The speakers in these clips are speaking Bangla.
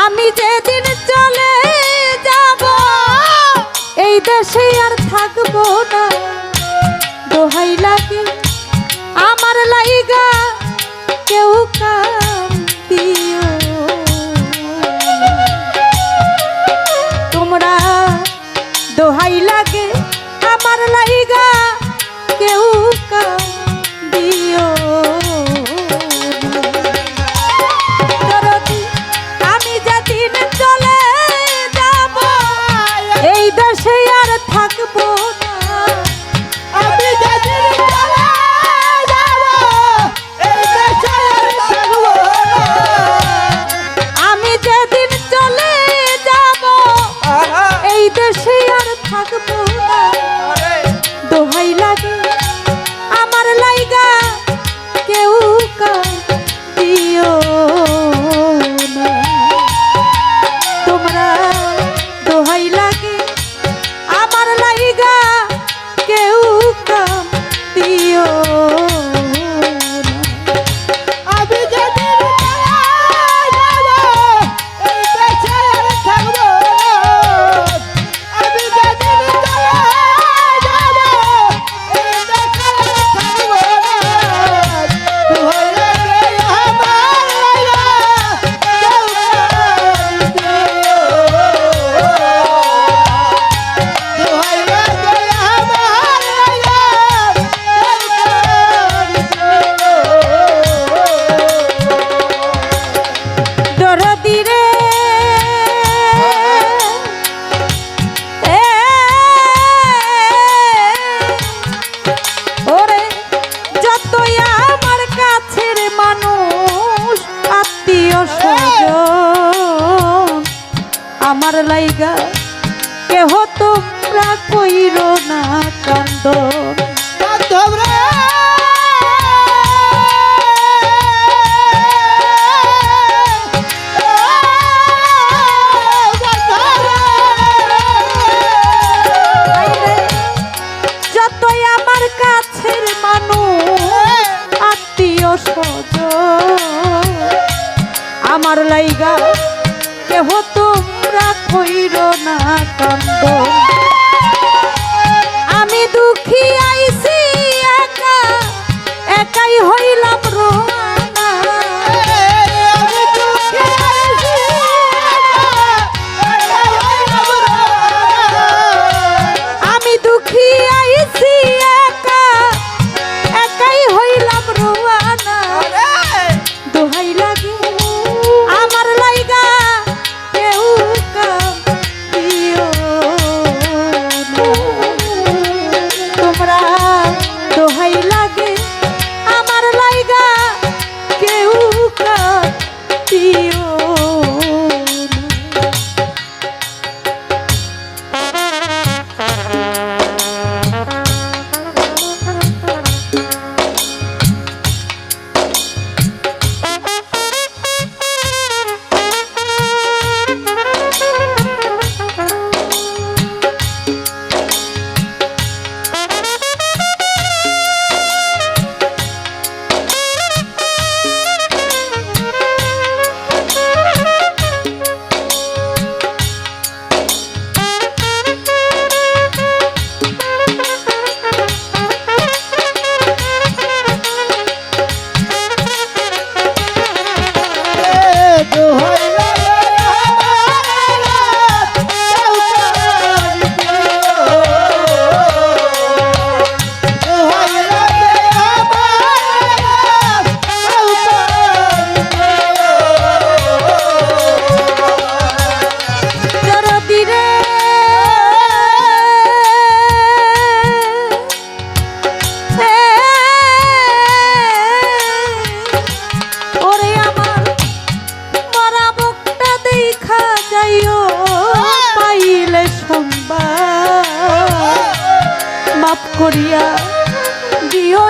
আমি যেদিন চলে যাব এই দেশে আর থাকব না। দোহাই লাগে আমার লাইগা কেউ আমার লাইগা কেহ তোমরা কইর না কান্দ। যাইও পাইলে সম্বা মাফ করিয়া দিও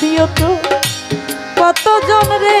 দিও তো। কতজন রে?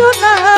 সোনা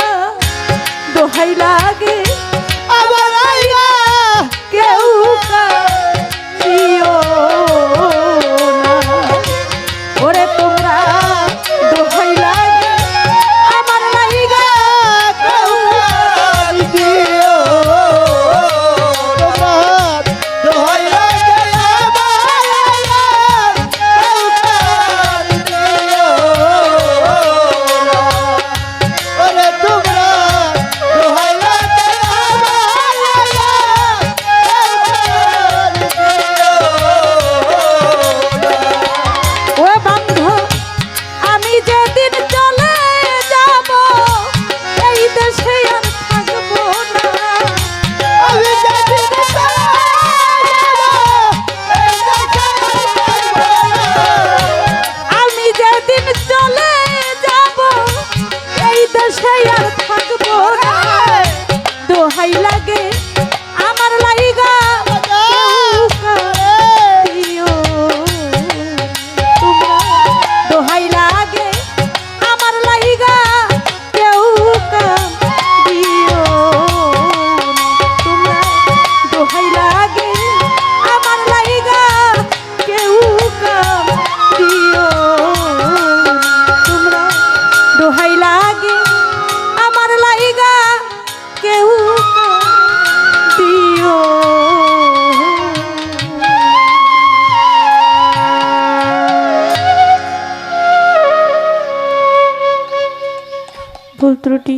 ত্রুটি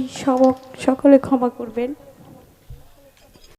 সকলে ক্ষমা করবেন।